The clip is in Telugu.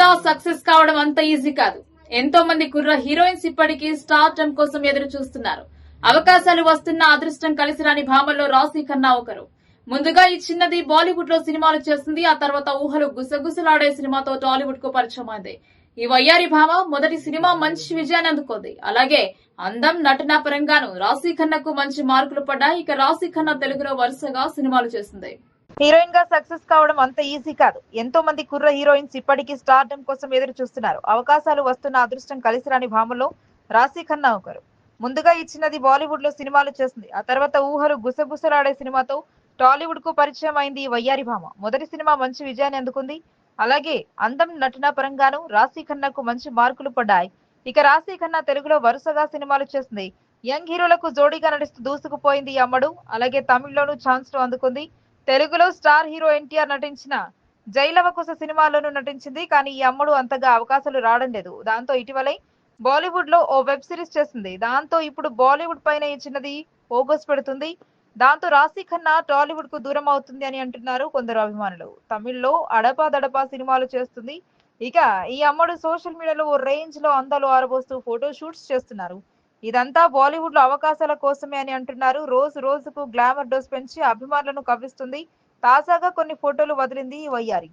గా సక్సెస్ కావడం అంత ఈజీ కాదు. ఎంతో మంది కుర్ర హీరోయిన్స్ ఇప్పటికీ స్టార్ టైం కోసం ఎదురు చూస్తున్నారు. అవకాశాలు వస్తున్న అదృష్టం కలిసి రాని భామల్లో రాశి ఖన్నా ఒకరు. ముందుగా ఈ చిన్నది బాలీవుడ్లో సినిమాలు చేస్తుంది. ఆ తర్వాత ఊహలు గుసగుసలాడే సినిమాతో టాలీవుడ్కు పరిచయం అయింది. ఈ వయ్యారి భామ మొదటి సినిమా మంచి విజయాన్ని అందుకుంది అలాగే అందం నటన పరంగాను రాశి ఖన్నాకు మంచి మార్కులు పడ్డాయి. ఇక రాశి ఖన్నా తెలుగులో వరుసగా సినిమాలు చేసింది హీరోయిన్గా సక్సెస్ కావడం అంత ఈజీ కాదు. ఎంతో మంది కుర్ర హీరోయిన్స్ ఇప్పటికీ స్టార్డమ్ కోసం ఎదురు చూస్తున్నారు. అవకాశాలు వస్తున్న అదృష్టం కలిసి రాని భామలో రాశి ఖన్నా ఒకరు. ముందుగా ఇచ్చినది బాలీవుడ్లో సినిమాలు చేస్తుంది. ఆ తర్వాత ఊహలు గుసగుసలాడే సినిమాతో టాలీవుడ్కు పరిచయం అయింది ఈ వయ్యారి భామ. మొదటి సినిమా మంచి విజయాన్ని అందుకుంది. అలాగే అందం నటన పరంగాను రాశి ఖన్నాకు మంచి మార్కులు పడ్డాయి. ఇక రాశి ఖన్నా తెలుగులో వరుసగా సినిమాలు చేస్తుంది. యంగ్ హీరోలకు జోడీగా నటిస్తూ దూసుకుపోయింది ఈ అమ్మడు. అలాగే తమిళ్ళోనూ ఛాన్స్ అందుకుంది. తెలుగులో స్టార్ హీరో ఎన్టీఆర్ నటించిన జైలవకుశ సినిమాలోనూ నటించింది కానీ ఈ అమ్మడు అంతగా అవకాశాలు రావడం లేదు. దాంతో ఇటీవలే బాలీవుడ్లో ఓ వెబ్ సిరీస్ చేసింది. దాంతో ఇప్పుడు బాలీవుడ్ పైన ఈ చిన్నది ఫోకస్ పెడుతుంది. దాంతో రాశి ఖన్నా టాలీవుడ్కు దూరం అవుతుంది అని అంటున్నారు కొందరు అభిమానులు. తమిళ్ళో అడపా దడపా సినిమాలు చేస్తుంది. ఇక ఈ అమ్మడు సోషల్ మీడియాలో ఓ రేంజ్లో అందాలు ఆరబోస్తూ ఫోటో షూట్స్ చేస్తున్నారు. ఇదంతా బాలీవుడ్లో అవకాశాల కోసమే అని అంటున్నారు. రోజు రోజుకు గ్లామర్ డోస్ పెంచి అభిమానులను కవ్విస్తుంది. తాజాగా కొన్ని ఫోటోలు వదిలింది వయ్యారి.